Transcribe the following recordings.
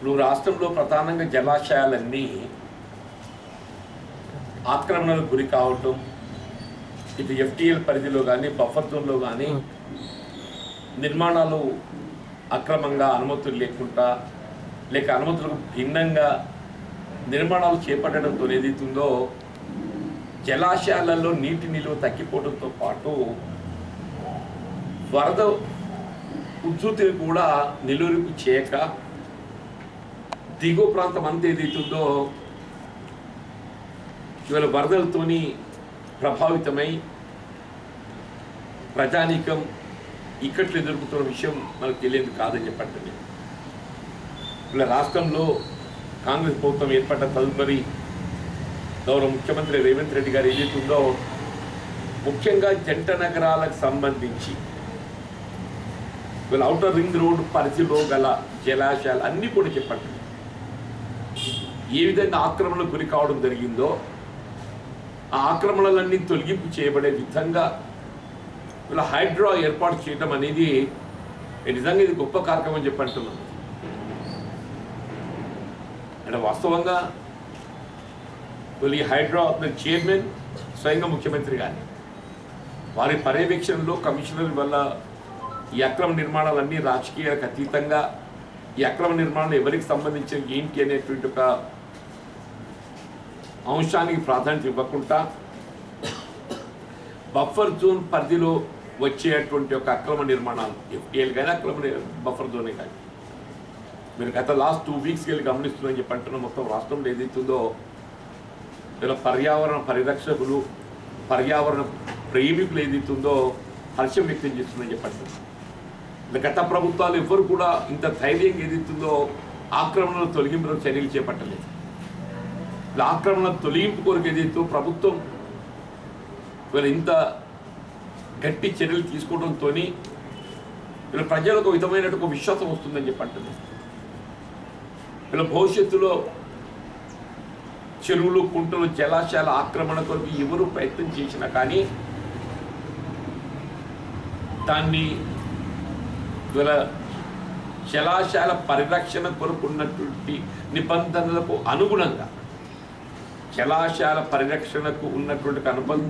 ఇప్పుడు రాష్ట్రంలో ప్రధానంగా జలాశయాలన్నీ ఆక్రమణలకు గురి కావటం ఇటు ఎఫ్టీఎల్ పరిధిలో కానీ బఫర్ జోన్లో కానీ నిర్మాణాలు అక్రమంగా అనుమతులు లేకుండా లేక అనుమతులకు భిన్నంగా నిర్మాణాలు చేపట్టడంతో ఏదైతుందో జలాశయాలలో నీటి నిలువ తగ్గిపోవడంతో పాటు వరద ఉద్ధృతిని కూడా నిలువరింపు చేయక దిగువ ప్రాంతం అంత ఏదైతుందో ఇవాళ వరదలతోని ప్రభావితమై ప్రజానీకం ఇక్కట్లు ఎదుర్కొంటున్న విషయం మనకు తెలియదు కాదని చెప్పండి. ఇలా రాష్ట్రంలో కాంగ్రెస్ ప్రభుత్వం ఏర్పడ్డ తదుపరి గౌరవ ముఖ్యమంత్రి రేవంత్ రెడ్డి గారు ఏదైతుందో ముఖ్యంగా జంట నగరాలకు సంబంధించి వీళ్ళ అవుటర్ రింగ్ రోడ్ పరిధిలో గల జలాశయాలు అన్నీ కూడా చెప్పండి. ఏ విధంగా ఆక్రమణకు గురి కావడం జరిగిందో ఆ ఆక్రమణలన్నీ తొలగింపు చేయబడే విధంగా ఇలా హైడ్రా ఏర్పాటు చేయడం అనేది నిజంగా ఇది గొప్ప కార్యక్రమం అని చెప్పి అంటున్నాను. అంటే వాస్తవంగా ఈ హైడ్రా చైర్మన్ స్వయంగా ముఖ్యమంత్రి కానీ వారి పర్యవేక్షణలో కమిషనర్ వల్ల ఈ అక్రమ నిర్మాణాలన్నీ రాజకీయాలకు అతీతంగా ఈ అక్రమ నిర్మాణాలు ఎవరికి సంబంధించిన ఏంటి అనేటువంటి ఒక అంశానికి ప్రాధాన్యత ఇవ్వకుండా బఫర్ జోన్ పరిధిలో వచ్చేటువంటి ఒక అక్రమ నిర్మాణాలు ఎఫ్టీఎల్ కానీ అక్రమ బఫర్ జోనే కానీ మీరు గత లాస్ట్ టూ వీక్స్కి వెళ్ళి గమనిస్తున్నారని చెప్పి అంటున్నా. మొత్తం రాష్ట్రంలో ఏదైతుందో ఇలా పర్యావరణ పరిరక్షకులు పర్యావరణ ప్రేమికులు ఏదైతుందో హర్షం వ్యక్తం చేస్తుందని చెప్పండి గత ప్రభుత్వాలు ఎవరు కూడా ఇంత ధైర్యంగా ఏదైతుందో ఆక్రమణలు తొలగింపులో చర్యలు చేపట్టలేదు. ఆక్రమణ తొలగింపు కొరకు ఏదైతే ప్రభుత్వం వీళ్ళు ఇంత గట్టి చర్యలు తీసుకోవడంతో వీళ్ళ ప్రజలకు ఒక ఒక విశ్వాసం వస్తుందని చెప్పి అంటుంది వీళ్ళ భవిష్యత్తులో చెరువులు కుంటలు జలాశయాల ఆక్రమణ కొరకు ఎవరు ప్రయత్నం చేసినా కానీ దాన్ని వీళ్ళ జలాశయాల పరిరక్షణ కొరకు ఉన్నటువంటి నిబంధనలకు అనుగుణంగా జలాశయాల పరిరక్షణకు ఉన్నటువంటి అనుబంధ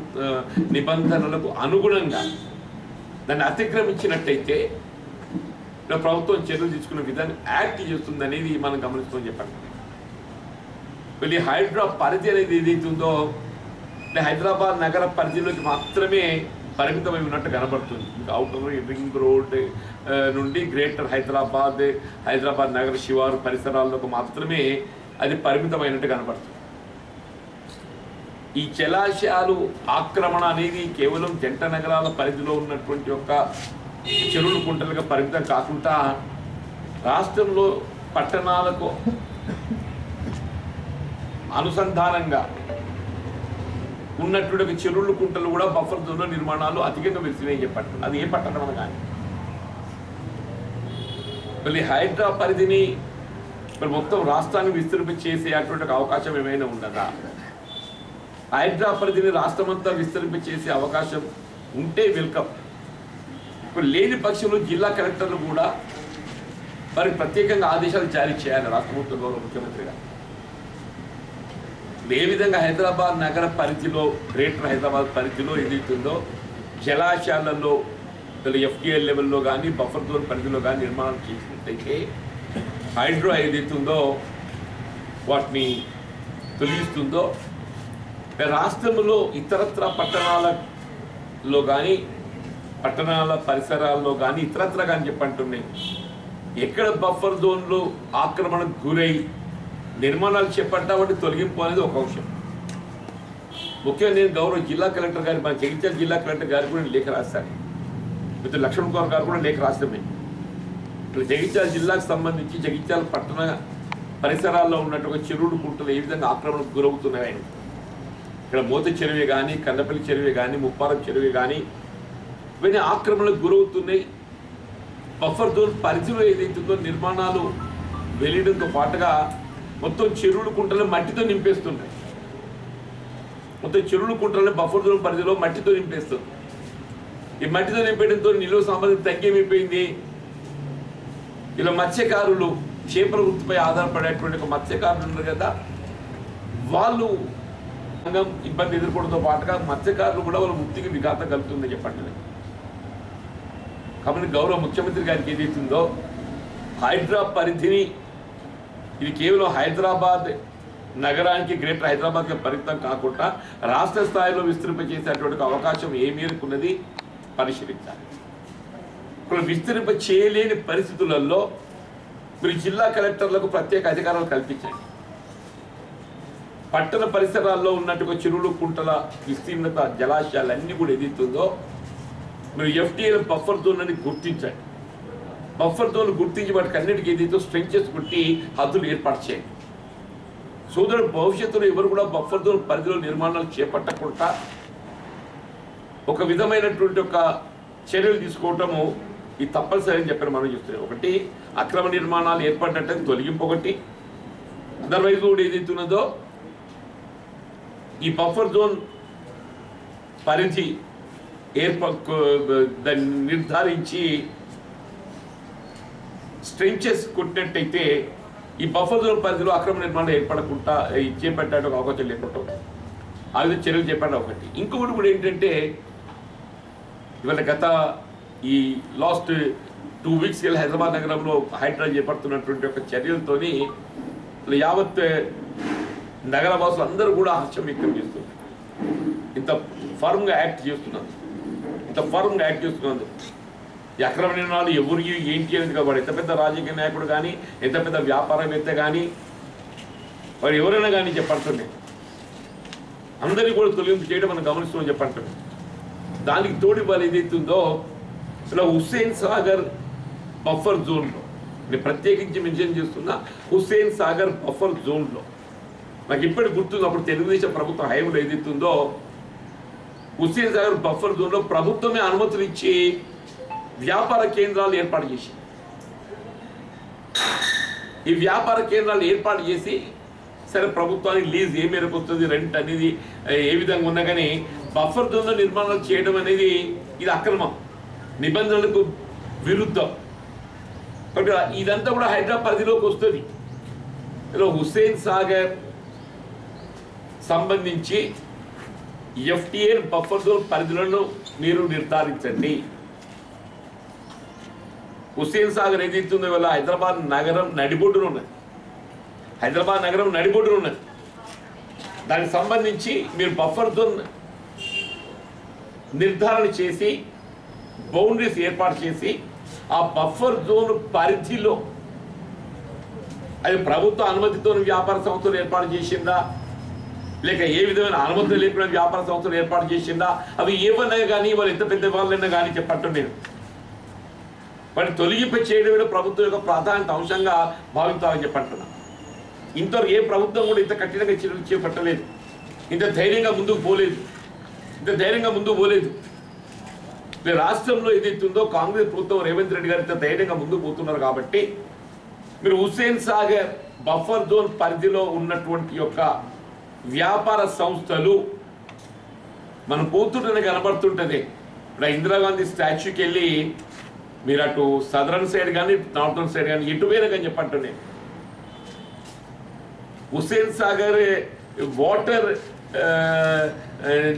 నిబంధనలకు అనుగుణంగా దాన్ని అతిక్రమించినట్టయితే ప్రభుత్వం చర్యలు తీసుకునే విధానం యాక్ట్ చేస్తుంది అనేది మనం గమనిస్తామని చెప్పండి వెళ్ళి హైడ్రా పరిధి అనేది ఏదైతే ఉందో హైదరాబాద్ నగర పరిధిలోకి మాత్రమే పరిమితమై ఉన్నట్టు కనబడుతుంది. ఇంకా అవుటర్ రింగ్ రోడ్ నుండి గ్రేటర్ హైదరాబాద్ హైదరాబాద్ నగర శివారు పరిసరాల్లోకి మాత్రమే అది పరిమితమైనట్టు కనబడుతుంది. ఈ జలాశయాలు ఆక్రమణ అనేది కేవలం జంట నగరాల పరిధిలో ఉన్నటువంటి ఒక చెరువులు కుంటలుగా పరిమితం కాకుండా రాష్ట్రంలో పట్టణాలకు అనుసంధానంగా ఉన్నటువంటి ఒక చెరువులు కుంటలు కూడా బఫర్ జోన్లో నిర్మాణాలు అధికంగా వెలిసినాయి చెప్పట్టు అది ఏ పట్టణం కానీ. మళ్ళీ హైడ్రా పరిధిని మరి మొత్తం రాష్ట్రాన్ని విస్తరింప చేసే అటువంటి అవకాశం ఏమైనా ఉన్నదా? హైడ్రా పరిధిని రాష్ట్రమంతా విస్తరింపచేసే అవకాశం ఉంటే వెల్కమ్. ఇప్పుడు లేని పక్షంలో జిల్లా కలెక్టర్లు కూడా మరి ప్రత్యేకంగా ఆదేశాలు జారీ చేయాలి రాష్ట్ర ప్రభుత్వ గౌరవ ముఖ్యమంత్రిగా ఏ విధంగా హైదరాబాద్ నగర పరిధిలో గ్రేటర్ హైదరాబాద్ పరిధిలో ఏదైతుందో జలాశయాలలో ఎఫ్డిఎల్ లెవెల్లో కానీ బఫర్ జోన్ పరిధిలో కానీ నిర్మాణం చేసినట్టయితే హైడ్రో ఏదైతుందో వాటిని తొలగిస్తుందో రాష్ట్రంలో ఇతరత్ర పట్టణాలలో కానీ పట్టణాల పరిసరాల్లో కానీ ఇతరత్ర కానీ చెప్పంటున్నాయి. ఎక్కడ బఫర్ జోన్లు ఆక్రమణకు గురై నిర్మాణాలు చేపట్టామంటే తొలగింపు అనేది ఒక అంశం. ముఖ్యంగా నేను గౌరవ జిల్లా కలెక్టర్ గారి మన జగిత్యాల జిల్లా కలెక్టర్ గారికి కూడా నేను లేఖ రాస్తాను మిత్రులు లక్ష్మణ్ కుమార్ గారు కూడా లేఖ రాస్తామే ఇప్పుడు జగిత్యాల జిల్లాకు సంబంధించి జగిత్యాల పట్టణ పరిసరాల్లో ఉన్నటువంటి చెరువులు గుంటలు ఏ విధంగా ఆక్రమణకు గురవుతున్నాయని ఇక్కడ మోత చెరువే కానీ కన్నపల్లి చెరువే కానీ ముప్పారం చెరువే కానీ ఇవన్నీ ఆక్రమణకు గురవుతున్నాయి. బఫర్ జోన్ పరిధిలో ఏదైతుందో నిర్మాణాలు వెళ్ళడంతో పాటుగా మొత్తం చెరువులు కుంటలు మట్టితో నింపేస్తున్నాయి. మొత్తం చెరువులు కుంటలను బఫర్ జోన్ పరిధిలో మట్టితో నింపేస్తుంది ఈ మట్టితో నింపేయడంతో నిలువ సామర్థ్యం తగ్గేమైపోయింది. ఇలా మత్స్యకారులు చేపల వృత్తిపై ఆధారపడేటువంటి ఒక మత్స్యకారులు ఉన్నారు కదా వాళ్ళు సంఘం ఇబ్బంది ఎదుర్కోవడంతో పాటుగా మత్స్యకారులు కూడా వాళ్ళ వృత్తికి విఘాతం కలుగుతుందని చెప్పండి. కాబట్టి గౌరవ ముఖ్యమంత్రి గారికి ఏదైతుందో హైడ్రా పరిధిని ఇది కేవలం హైదరాబాద్ నగరానికి గ్రేటర్ హైదరాబాద్కి పరిమితం కాకుండా రాష్ట్ర స్థాయిలో విస్తరింపజేసేటువంటి అవకాశం ఏ మేరకు ఉన్నది పరిశీలించాలి. ఇప్పుడు విస్తరింప చేయలేని పరిస్థితులలో మీరు జిల్లా కలెక్టర్లకు ప్రత్యేక అధికారాలు కల్పించండి. పట్టణ పరిసరాల్లో ఉన్నట్టుగా చెరువులు కుంటల విస్తీర్ణత జలాశయాలు అన్నీ కూడా ఏదైతుందో మీరు ఎఫ్టీఎల్ బఫర్ జోన్ అని గుర్తించండి. బఫర్ జోన్ గుర్తించి వాటికి అన్నిటికీ ఏదైతే స్ట్రెంచెస్ కొట్టి హద్దులు ఏర్పాటు చేయండి. సోదరుడు భవిష్యత్తులో ఎవరు కూడా బఫర్ జోన్ పరిధిలో నిర్మాణాలు చేపట్టకుండా ఒక విధమైనటువంటి ఒక చర్యలు తీసుకోవటము ఇది తప్పనిసరి అని చెప్పారు మనం చూస్తున్నాం ఒకటి అక్రమ నిర్మాణాలు ఏర్పడినట్టు తొలగింపు ఒకటి. అదర్వైజ్ కూడా ఏదైతే ఉన్నదో ఈ బఫర్ జోన్ పరిధి ఏర్ప దాన్ని నిర్ధారించి స్ట్రెంచెస్ కొట్టినట్టయితే ఈ బఫర్ జోన్ పరిధిలో అక్రమ నిర్మాణం ఏర్పడకుండా చేపట్టడానికి చేపట్టాడు ఒక అవకాశం లేకుండా ఆ విధంగా చర్యలు చేపట్టడం ఒకటి. ఇంకొకటి కూడా ఏంటంటే ఇవాళ గత ఈ లాస్ట్ టూ వీక్స్ వెళ్ళి హైదరాబాద్ నగరంలో హైడ్రా చేపడుతున్నటువంటి ఒక చర్యలతోని యావత్ నగర వాసులు అందరూ కూడా హర్షం వ్యక్తం చేస్తున్నారు. ఇంత ఫర్మ్గా యాక్ట్ చేస్తున్నారు. ఇంత ఫర్మ్గా యాక్ట్ చేస్తున్నారు. అక్రమ నిర్ణయాలు ఎవరికి ఏంటి అనేది కాబట్టి ఎంత పెద్ద రాజకీయ నాయకుడు కానీ ఎంత పెద్ద వ్యాపారవేత్త కానీ వారు ఎవరైనా కానీ చెప్పండి అందరినీ కూడా తొలగింపు చేయడం మనం గమనిస్తున్నాం చెప్పండి దానికి తోడి వాళ్ళు ఏదైతుందో అసలు హుస్సేన్ సాగర్ బఫర్ జోన్లో నేను ప్రత్యేకించి మెన్షన్ చేస్తున్నా హుస్సేన్ సాగర్ బఫర్ జోన్లో నాకు ఇప్పటికి గుర్తుంది అప్పుడు తెలుగుదేశం ప్రభుత్వం హయాంలో ఏదైతుందో హుస్సేన్ సాగర్ బఫర్ జోన్లో ప్రభుత్వమే అనుమతులు ఇచ్చి వ్యాపార కేంద్రాలు ఏర్పాటు చేసి ఈ వ్యాపార కేంద్రాలు ఏర్పాటు చేసి సరే ప్రభుత్వానికి లీజ్ ఏ మేరకు వస్తుంది రెంట్ అనేది ఏ విధంగా ఉన్నా కానీ బఫర్ జోన్లో నిర్మాణాలు చేయడం అనేది ఇది అక్రమం. నిబంధనలకు విరుద్ధం. కాబట్టి ఇదంతా కూడా హైదరాబాద్ పరిధిలోకి వస్తుంది. హుస్సేన్ సాగర్ సంబంధించి ఎఫ్టీఏ బఫర్ జోన్ పరిధులను మీరు నిర్ధారించండి. హుస్సేన్ సాగర్ ఏదైతుందో ఇవాళ హైదరాబాద్ నగరం నడిబొడ్డున ఉన్నది. హైదరాబాద్ నగరం నడిబొడ్డున ఉన్నది. దానికి సంబంధించి మీరు బఫర్ జోన్ నిర్ధారణ చేసి బౌండరీస్ ఏర్పాటు చేసి ఆ బఫర్ జోన్ పరిధిలో అది ప్రభుత్వ అనుమతితో వ్యాపార సంస్థలు ఏర్పాటు చేసిందా? లేక ఏ విధమైన అనుమతులు లేకుండా వ్యాపార సంస్థలు ఏర్పాటు చేసిందా? అవి ఏమన్నా కానీ వాళ్ళు ఎంత పెద్ద వాళ్ళైనా కానీ చెప్పట్టు నేను వాటిని తొలగింప చేయడమే ప్రభుత్వం యొక్క ప్రాధాన్యత అంశంగా భావిస్తామని చెప్పంటున్నా. ఇంతవరకు ఏ ప్రభుత్వం కూడా ఇంత కఠినంగా చర్యలు చేపట్టలేదు. ఇంత ధైర్యంగా ముందుకు పోలేదు. ఇంత ధైర్యంగా ముందుకు పోలేదు. రాష్ట్రంలో ఏదైతుందో కాంగ్రెస్ ప్రభుత్వం రేవంత్ రెడ్డి గారు ఇంత ధైర్యంగా ముందుకు పోతున్నారు కాబట్టి మీరు హుస్సేన్ సాగర్ బఫర్ జోన్ పరిధిలో ఉన్నటువంటి యొక్క వ్యాపార సంస్థలు మనం పోతుంటేనే కనబడుతుంటది ఇప్పుడు ఇందిరాగాంధీ స్టాచ్యూకి వెళ్ళి మీరు అటు సదరన్ సైడ్ కానీ నార్థన్ సైడ్ కానీ ఎటు వేరే కానీ చెప్పంటున్నాయి హుస్సేన్ సాగర్ వాటర్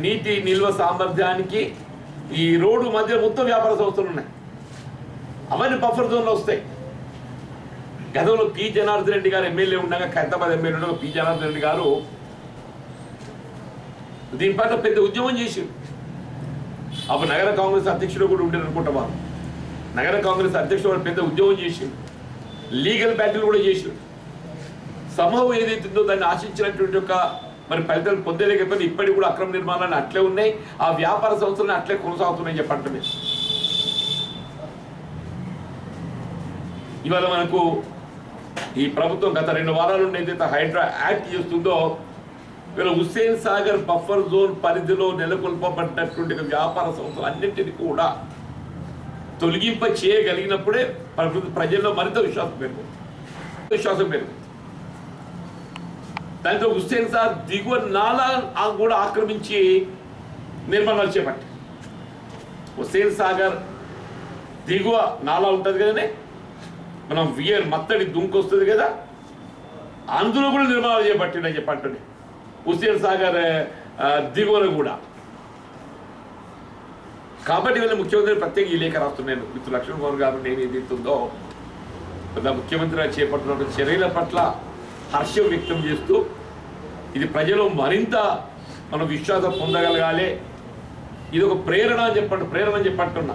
నీటి నిల్వ సామర్థ్యానికి ఈ రోడ్డు మధ్య మొత్తం వ్యాపార సంస్థలు ఉన్నాయి. అవన్నీ బఫర్ జోన్లో వస్తాయి. గతంలో పి. జనార్దన్ రెడ్డి గారు ఎమ్మెల్యే ఉండగా ఖైరతాబాద్ ఎమ్మెల్యే ఉండగా పి. జనార్దన్ రెడ్డి గారు దీని పట్ల పెద్ద ఉద్యమం చేసిండు. అప్పుడు నగర కాంగ్రెస్ అధ్యక్షుడు కూడా ఉండేది అనుకుంటా నగర కాంగ్రెస్ అధ్యక్షుడు పెద్ద ఉద్యమం చేసిండు. లీగల్ బ్యాటిల్ కూడా చేసిండు. సమూహం ఏదైతుందో దాన్ని ఆశించినటువంటి ఒక మరి ఫలితాలు పొందలేకపోతే ఇప్పటికి కూడా అక్రమ నిర్మాణాలు అట్లే ఉన్నాయి. ఆ వ్యాపార సంస్థలను అట్లే కొనసాగుతున్నాయి చెప్పటమే ఇవాళ మనకు ఈ ప్రభుత్వం గత రెండు వారాల నుండి ఏదైతే హైడ్రా యాక్ట్ చేస్తుందో వీళ్ళ హుస్సేన్ సాగర్ బఫర్ జోన్ పరిధిలో నెలకొల్పబడ్డటువంటి వ్యాపార సంస్థలు అన్నింటినీ కూడా తొలగింప చేయగలిగినప్పుడే ప్రజల్లో మరింత విశ్వాసం పెరుగుతుంది విశ్వాసం పెరుగుతుంది దాంతో హుస్సేన్ సార్ దిగువ నాలా కూడా ఆక్రమించి నిర్మాణాలు చేపట్టి హుస్సేన్ సాగర్ దిగువ నాలా ఉంటుంది కదనే? మనం వియర్ మత్తడి దుంకు వస్తుంది కదా? అందులో కూడా నిర్మాణాలు చేపట్టిండని చెప్పంటుండే హుస్సేన్ సాగర్ దిగువన కూడా. కాబట్టి వీళ్ళ ముఖ్యమంత్రి ప్రత్యేక ఈ లేఖ రాస్తున్నాను మిత్రులు లక్ష్మణ్ కుమార్ గారు నేను ఏదైతుందో పెద్ద ముఖ్యమంత్రి చేపట్టిన చర్యల పట్ల హర్షం వ్యక్తం చేస్తూ ఇది ప్రజలు మరింత మనం విశ్వాసం పొందగలగాలి. ఇది ఒక ప్రేరణ అని చెప్పండి ప్రేరణ అని చెప్పట్టున్నా.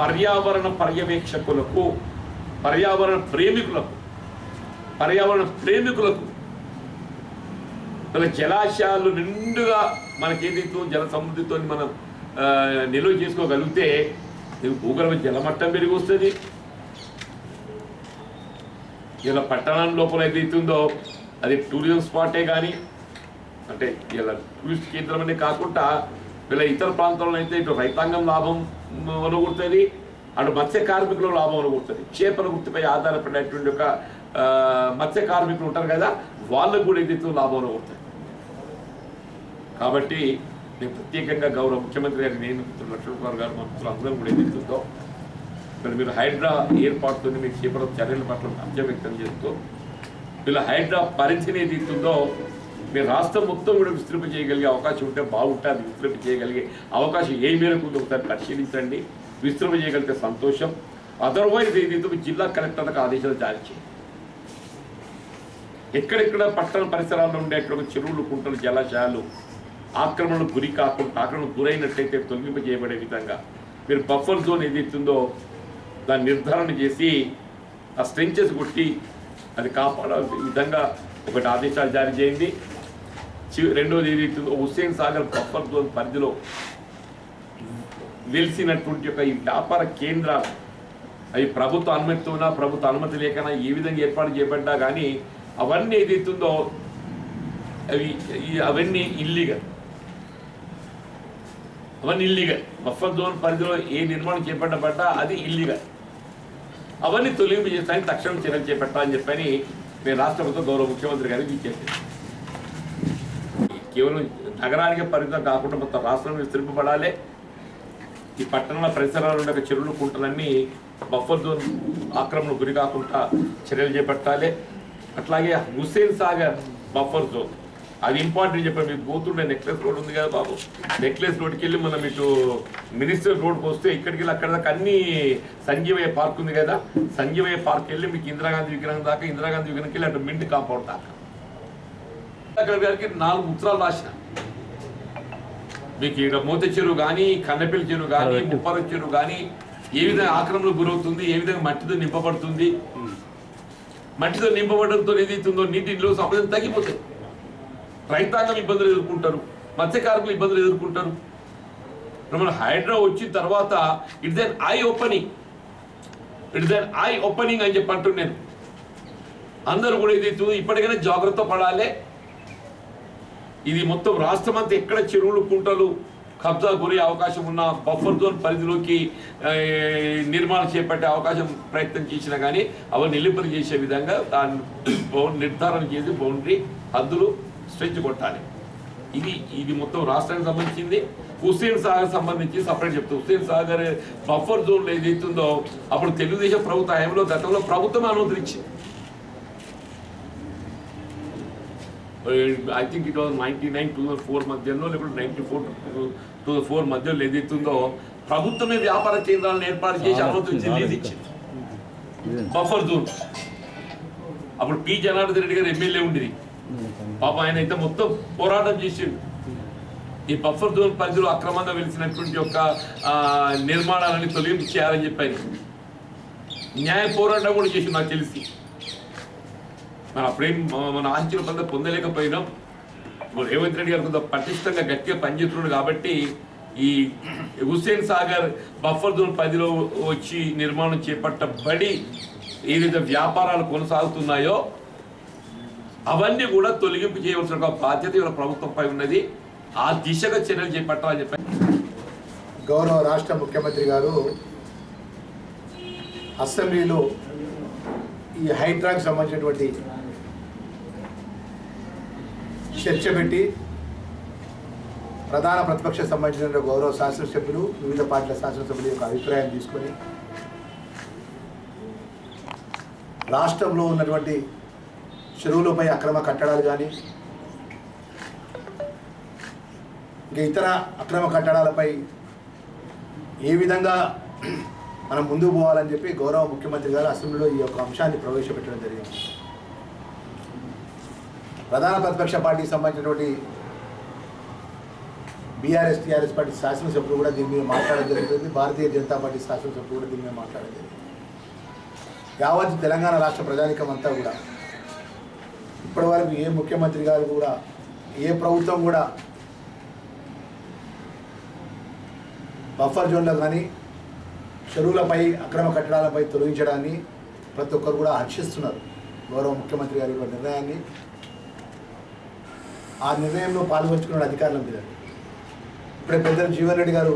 పర్యావరణ పర్యవేక్షకులకు పర్యావరణ ప్రేమికులకు పర్యావరణ ప్రేమికులకు ఇలా జలాశయాలు నిండుగా మనకేదైతే జల సమృద్ధితో మనం నిల్వ చేసుకోగలిగితే భూగర్భ జలమట్టం పెరిగి వస్తుంది ఇలా పట్టణం లోపల ఏదైతుందో అది టూరిజం స్పాటే కానీ అంటే ఇలా టూరిస్ట్ కేంద్రం అనే కాకుండా వీళ్ళ ఇతర ప్రాంతాల్లో అయితే ఇటు రైతాంగం లాభం అనుకుంటుంది అటు మత్స్య కార్మికులు లాభం అనుకుంటుంది చేపల వృత్తిపై ఆధారపడినటువంటి ఒక మత్స్య కార్మికులు ఉంటారు కదా వాళ్ళకు కూడా ఏదైతే లాభాలు అవుతాయి. కాబట్టి నేను ప్రత్యేకంగా గౌరవ ముఖ్యమంత్రి గారికి నేను మిత్రులు లక్ష్మణ్ కుమార్ గారు మా మిత్రులు అందరం కూడా ఏదైతుందో ఇక్కడ మీరు హైడ్రా ఏర్పాటుతో మీకు చేపల చర్యల పట్ల హర్షం వ్యక్తం చేస్తూ వీళ్ళ హైడ్రా పరిధిని ఏది ఇస్తుందో మీరు రాష్ట్రం మొత్తం కూడా విస్తృప చేయగలిగే అవకాశం ఉంటే బాగుంటుంది విస్తృప చేయగలిగే అవకాశం ఏ మేరకు ఉందో ఒకసారి పరిశీలించండి. విస్తృప చేయగలిగితే సంతోషం. అదర్వైజ్ ఏదైతే జిల్లా కలెక్టర్లకు ఆదేశాలు జారీ చేయండి. ఎక్కడెక్కడ పట్టణ పరిసరాల్లో ఉండేటువంటి చెరువులు కుంటలు జలాశయాలు ఆక్రమణకు గురి కాకుండా ఆక్రమణకు గురైనట్లయితే తొలగింపజేయబడే విధంగా మీరు బఫర్ జోన్ ఏదైతుందో దాన్ని నిర్ధారణ చేసి ఆ స్ట్రెంచెస్ కొట్టి అది కాపాడాల్సిన విధంగా ఒకటి ఆదేశాలు జారీ చేయండి. చి- రెండోది ఏదైతుందో హుస్సేన్ సాగర్ బఫర్ జోన్ పరిధిలో వెలిసినటువంటి యొక్క ఈ వ్యాపార కేంద్రాలు అవి ప్రభుత్వ అనుమతితో ప్రభుత్వ అనుమతి లేకనా ఏ విధంగా ఏర్పాటు చేయబడ్డా కానీ అవన్నీ ఏదైతుందో అవి అవన్నీ ఇల్లీగల్ అవన్నీ ఇల్లీగల్ బఫర్ జోన్ పరిధిలో ఏ నిర్మాణం చేపట్టబడ్డా అది ఇల్లీగల్ అవన్నీ తొలగింపు చేస్తానికి తక్షణం చర్యలు చేపట్టాలని చెప్పని నేను రాష్ట్ర ప్రభుత్వం గౌరవ ముఖ్యమంత్రి గారికి విజ్ఞప్తి కేవలం నగరానికి పరిమితం కాకుండా మొత్తం రాష్ట్రం విస్తరింపబడాలి ఈ పట్టణంలో పరిసరాలు ఉండే చెరువులు కుంటలన్నీ బఫర్ జోన్ ఆక్రమణకు గురి కాకుండా చర్యలు చేపట్టాలి. అట్లాగే హుస్సేన్ సాగర్ బఫర్ జోన్ అది ఇంపార్టెంట్ చెప్పారు మీకు పోతుండే నెక్లెస్ రోడ్ ఉంది కదా బాబు. నెక్లెస్ రోడ్కి వెళ్ళి మనం ఇటు మినిస్టర్ రోడ్కి వస్తే ఇక్కడికి వెళ్ళి అక్కడ దాకా అన్ని సంజీవయ్య పార్క్ ఉంది కదా. సంజీవయ్య పార్క్ వెళ్ళి మీకు ఇందిరాగాంధీ విగ్రహం దాకా ఇందిరాగాంధీ విగ్రహంకి వెళ్ళి అటు మింట్ కాంపౌండ్ దాకా. అక్కడ గారికి నాలుగు ఉత్తరాలు రాసిన. మీకు ఇక్కడ మూత చెరువు కానీ కన్నెపల్లి చెరువు కానీ ముప్పర చెరువు కానీ ఏ విధంగా ఆక్రమణకు గురవుతుంది ఏ విధంగా మట్టితో నింపబడుతుంది మట్టితో నింపబడంతో ఏదైతుందో నీటి నిల్వ సంపద తగ్గిపోతాయి. రైతాంగం ఇబ్బందులు ఎదుర్కొంటారు మత్స్యకారులు ఇబ్బందులు ఎదుర్కొంటారు. మన హైడ్రా వచ్చిన తర్వాత it's an eye opening. It's an eye opening అని చెప్పి అంటున్నాను అందరూ కూడా ఏదైతుందో ఇప్పటికైనా జాగ్రత్త పడాలి. ఇది మొత్తం రాష్ట్రం అంతా ఎక్కడ చెరువులు కుంటలు కబ్జా గురి అవకాశం ఉన్న బఫర్ జోన్ పరిధిలోకి నిర్మాణం చేపట్టే అవకాశం ప్రయత్నం చేసినా కానీ అవి నిలుపులు చేసే విధంగా దాన్ని నిర్ధారణ చేసి బౌండరీ హద్దులు స్ట్రెచ్ కొట్టాలి. ఇది ఇది మొత్తం రాష్ట్రానికి సంబంధించింది. హుస్సేన్ సాగర్ సంబంధించి సపరేట్ చెప్తా. హుస్సేన్ సాగర్ బఫర్ జోన్లో ఏదైతుందో అప్పుడు తెలుగుదేశం ప్రభుత్వ హయాంలో గతంలో ప్రభుత్వం అనుమతులు ఇచ్చింది. I think it was ninety nine two thousand four మధ్యలో లేకపోతే ninety four two thousand four మధ్యలో ఏదైతుందో ప్రభుత్వమే వ్యాపార కేంద్రాలను ఏర్పాటు చేసి అనుమతించి లీజ్ ఇచ్చింది? బఫర్ జోన్ అప్పుడు పి జనార్దన్ రెడ్డి గారు ఎమ్మెల్యే ఉండేది. పాప ఆయన అయితే మొత్తం పోరాటం చేసిండు. ఈ బఫర్ జోన్ పరిధిలో అక్రమంగా వెలిసినటువంటి యొక్క నిర్మాణాలని తొలగింపు చేయాలని చెప్పారు న్యాయ పోరాటం కూడా చేసి నాకు తెలిసి. మన ఫ్రేమ్ మన ఆశించిన పంద పొందలేకపోయినాం. రేవంత్ రెడ్డి గారు కొంత పటిష్టంగా గట్టిగా పనిచేస్తున్నాడు కాబట్టి ఈ హుస్సేన్ సాగర్ బఫర్ జోన్ పదిలో వచ్చి నిర్మాణం చేపట్టబడి ఏదైతే వ్యాపారాలు కొనసాగుతున్నాయో అవన్నీ కూడా తొలగింపు చేయవలసిన ఒక బాధ్యత ఇవాళ ప్రభుత్వంపై ఉన్నది. ఆ దిశగా చర్యలు చేపట్టాలని చెప్పి గౌరవ రాష్ట్ర ముఖ్యమంత్రి గారు అసెంబ్లీలో ఈ హైడ్రాకి సంబంధించినటువంటి చర్చ పెట్టి ప్రధాన ప్రతిపక్ష సంబంధించిన గౌరవ శాసనసభ్యులు వివిధ పార్టీల శాసనసభ్యుల యొక్క అభిప్రాయం తీసుకొని రాష్ట్రంలో ఉన్నటువంటి చెరువులపై అక్రమ కట్టడాలు కానీ ఇంకా ఇతర అక్రమ కట్టడాలపై ఏ విధంగా మనం ముందుకు పోవాలని చెప్పి గౌరవ ముఖ్యమంత్రి గారు అసెంబ్లీలో ఈ యొక్క అంశాన్ని ప్రవేశపెట్టడం జరిగింది. ప్రధాన ప్రతిపక్ష పార్టీకి సంబంధించినటువంటి బీఆర్ఎస్ టీఆర్ఎస్ పార్టీ శాసనసభ్యులు కూడా దీని మీద మాట్లాడడం జరుగుతుంది. భారతీయ జనతా పార్టీ శాసనసభ్యులు కూడా దీని మీద మాట్లాడడం జరిగింది యావత్ తెలంగాణ రాష్ట్ర ప్రజానికం అంతా కూడా ఇప్పటివరకు ఏ ముఖ్యమంత్రి గారు కూడా ఏ ప్రభుత్వం కూడా బఫర్ జోన్లో కానీ చెరువులపై అక్రమ కట్టడాలపై తొలగించడాన్ని ప్రతి ఒక్కరు కూడా హర్షిస్తున్నారు. గౌరవ ముఖ్యమంత్రి గారి నిర్ణయాన్ని ఆ నిర్ణయంలో పాల్గొంచుకున్న అధికారుల మీద. ఇప్పుడే పెద్దలు జీవన్ రెడ్డి గారు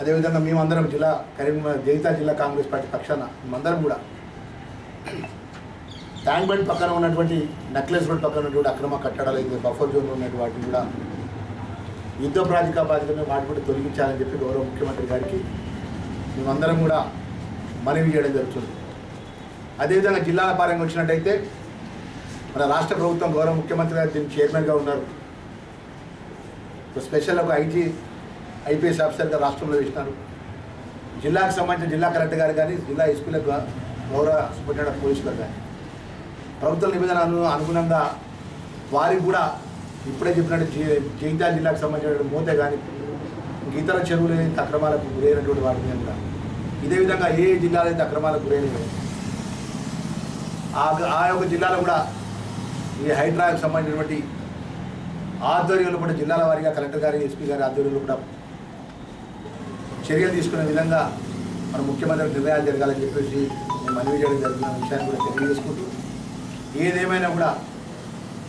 అదేవిధంగా మేమందరం జిల్లా కరీంనగర్ జగితా జిల్లా కాంగ్రెస్ పార్టీ పక్షాన మేమందరం కూడా ట్యాంక్ బండ్ పక్కన ఉన్నటువంటి నెక్లెస్ రోడ్ పక్కన ఉన్నటువంటి అక్రమ కట్టడాలు అయితే బఫర్ జోన్లో ఉన్నటువంటి వాటిని కూడా యుద్ధ ప్రాతికాపాదికమే వాటి కూడా తొలగించాలని చెప్పి గౌరవ ముఖ్యమంత్రి గారికి మేమందరం కూడా మనవి చేయడం జరుగుతుంది. అదేవిధంగా జిల్లాల పరంగా వచ్చినట్టయితే మన రాష్ట్ర ప్రభుత్వం గౌరవ ముఖ్యమంత్రి గారు దీని చైర్మన్గా ఉన్నారు. ఒక స్పెషల్ ఒక ఐటీ ఐపీఎస్ ఆఫీసర్గా రాష్ట్రంలో వేసినారు. జిల్లాకు సంబంధించిన జిల్లా కలెక్టర్ గారు కానీ జిల్లా ఎస్పీల గౌరవ సూపరింటెండెంట్ పోలీసులు కానీ ప్రభుత్వ నిబంధనలు అనుగుణంగా వారికి కూడా ఇప్పుడే చెప్పినట్టు జీ జగిత్యాల జిల్లాకు సంబంధించిన మూత కానీ ఇతర చెరువులు ఏదైతే అక్రమాలకు గురైనటువంటి వాటి మీద కూడా ఇదే విధంగా ఏ జిల్లాలో అయితే అక్రమాలకు గురైనవి ఆ ఆ యొక్క జిల్లాలో కూడా ఈ హైడ్రాకు సంబంధించినటువంటి ఆధ్వర్యంలో కూడా జిల్లాల వారీగా కలెక్టర్ గారి ఎస్పీ గారి ఆధ్వర్యంలో కూడా చర్యలు తీసుకునే విధంగా మన ముఖ్యమంత్రి నిర్ణయాలు జరగాలని చెప్పేసి నేను మనవి చేయడం జరిగిన విషయాన్ని కూడా తెలియజేసుకుంటూ ఏదేమైనా కూడా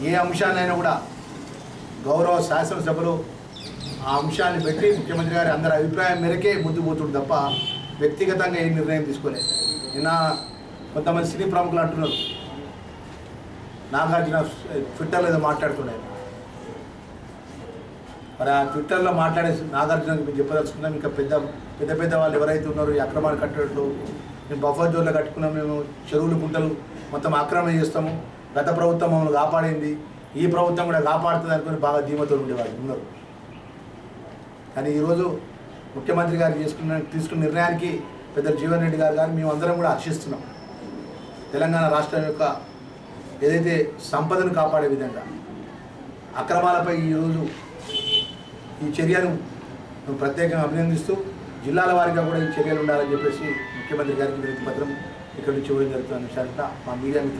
ఏ అంశాన్నైనా కూడా గౌరవ శాసనసభలో ఆ అంశాన్ని పెట్టి ముఖ్యమంత్రి గారి అందరి అభిప్రాయం మేరకే ముందు పోతుడు తప్ప వ్యక్తిగతంగా ఏ నిర్ణయం తీసుకోలేదు. నిన్న కొంతమంది సినీ ప్రముఖులు అంటున్నారు నాగార్జున ట్విట్టర్లో ఏదో మాట్లాడుతున్నాయి మరి ఆ ట్విట్టర్లో మాట్లాడే నాగార్జునకి మేము చెప్పదలుచుకున్నాం ఇంకా పెద్ద పెద్ద పెద్ద వాళ్ళు ఎవరైతే ఉన్నారో ఈ అక్రమాలు కట్టేట్లు మేము బఫర్ జోన్లో కట్టుకున్నాం మేము చెరువులు గుంటలు మొత్తం ఆక్రమణ చేస్తాము గత ప్రభుత్వం మమ్మల్ని కాపాడింది ఈ ప్రభుత్వం కూడా కాపాడుతుంది అనుకుని బాగా ధీమతో ఉండేవాళ్ళు ఉన్నారు. కానీ ఈరోజు ముఖ్యమంత్రి గారు చేసుకున్న తీసుకున్న నిర్ణయానికి పెద్ద జీవన్ రెడ్డి గారు కానీ మేము అందరం కూడా హర్షిస్తున్నాం. తెలంగాణ రాష్ట్రం యొక్క ఏదైతే సంపదను కాపాడే విధంగా అక్రమాలపై ఈరోజు ఈ చర్యను మేము ప్రత్యేకంగా అభినందిస్తూ జిల్లాల వారిగా కూడా ఈ చర్యలు ఉండాలని చెప్పేసి ముఖ్యమంత్రి గారికి వినతి పత్రం ఇక్కడ నుంచి ఇవ్వడం జరుగుతుందని విషయాన్ని మా మీడియా మిత్రులు